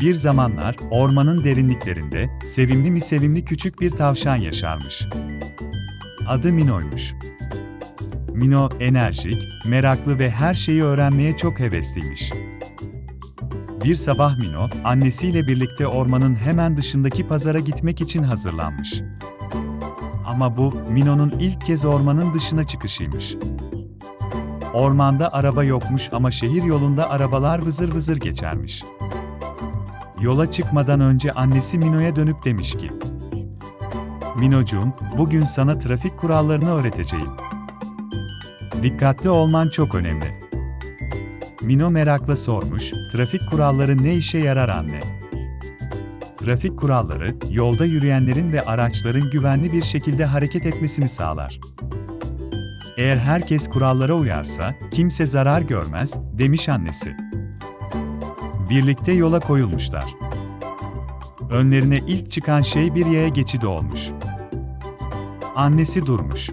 Bir zamanlar ormanın derinliklerinde sevimli mi sevimli küçük bir tavşan yaşarmış. Adı Mino'ymuş. Mino enerjik, meraklı ve her şeyi öğrenmeye çok hevesliymiş. Bir sabah Mino, annesiyle birlikte ormanın hemen dışındaki pazara gitmek için hazırlanmış. Ama bu, Mino'nun ilk kez ormanın dışına çıkışıymış. Ormanda araba yokmuş ama şehir yolunda arabalar vızır vızır geçermiş. Yola çıkmadan önce annesi Mino'ya dönüp demiş ki, Minocuğum, bugün sana trafik kurallarını öğreteceğim. Dikkatli olman çok önemli. Mino merakla sormuş, trafik kuralları ne işe yarar anne? Trafik kuralları, yolda yürüyenlerin ve araçların güvenli bir şekilde hareket etmesini sağlar. Eğer herkes kurallara uyarsa, kimse zarar görmez, demiş annesi. Birlikte yola koyulmuşlar. Önlerine ilk çıkan şey bir yaya geçidi olmuş. Annesi durmuş.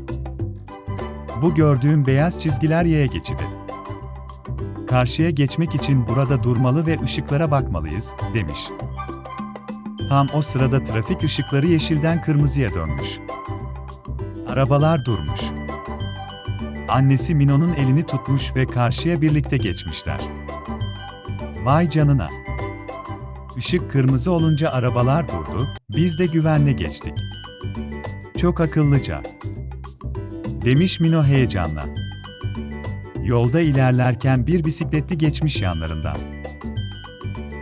Bu gördüğüm beyaz çizgiler yaya geçidi. Karşıya geçmek için burada durmalı ve ışıklara bakmalıyız, demiş. Tam o sırada trafik ışıkları yeşilden kırmızıya dönmüş. Arabalar durmuş. Annesi Mino'nun elini tutmuş ve karşıya birlikte geçmişler. Vay canına! Işık kırmızı olunca arabalar durdu, biz de güvenle geçtik. Çok akıllıca. Demiş Mino heyecanla. Yolda ilerlerken bir bisikletli geçmiş yanlarından.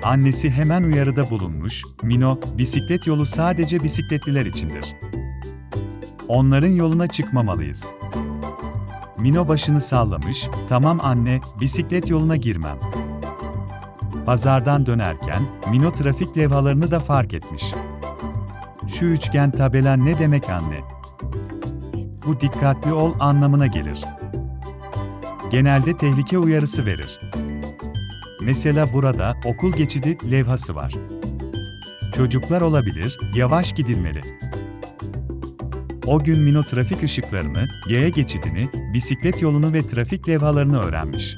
Annesi hemen uyarıda bulunmuş, Mino, bisiklet yolu sadece bisikletliler içindir. Onların yoluna çıkmamalıyız. Mino başını sallamış, tamam anne, bisiklet yoluna girmem. Pazardan dönerken, Mino trafik levhalarını da fark etmiş. Şu üçgen tabela ne demek anne? Bu dikkatli ol anlamına gelir. Genelde tehlike uyarısı verir. Mesela burada okul geçidi levhası var. Çocuklar olabilir, yavaş gidilmeli. O gün Mino trafik ışıklarını, yaya geçidini, bisiklet yolunu ve trafik levhalarını öğrenmiş.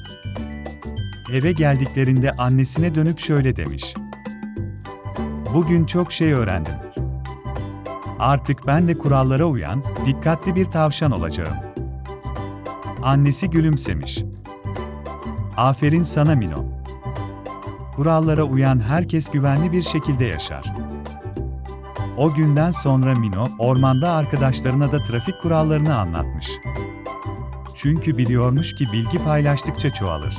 Eve geldiklerinde annesine dönüp şöyle demiş. Bugün çok şey öğrendim. Artık ben de kurallara uyan, dikkatli bir tavşan olacağım. Annesi gülümsemiş. Aferin sana Mino. Kurallara uyan herkes güvenli bir şekilde yaşar. O günden sonra Mino, ormanda arkadaşlarına da trafik kurallarını anlatmış. Çünkü biliyormuş ki bilgi paylaştıkça çoğalır.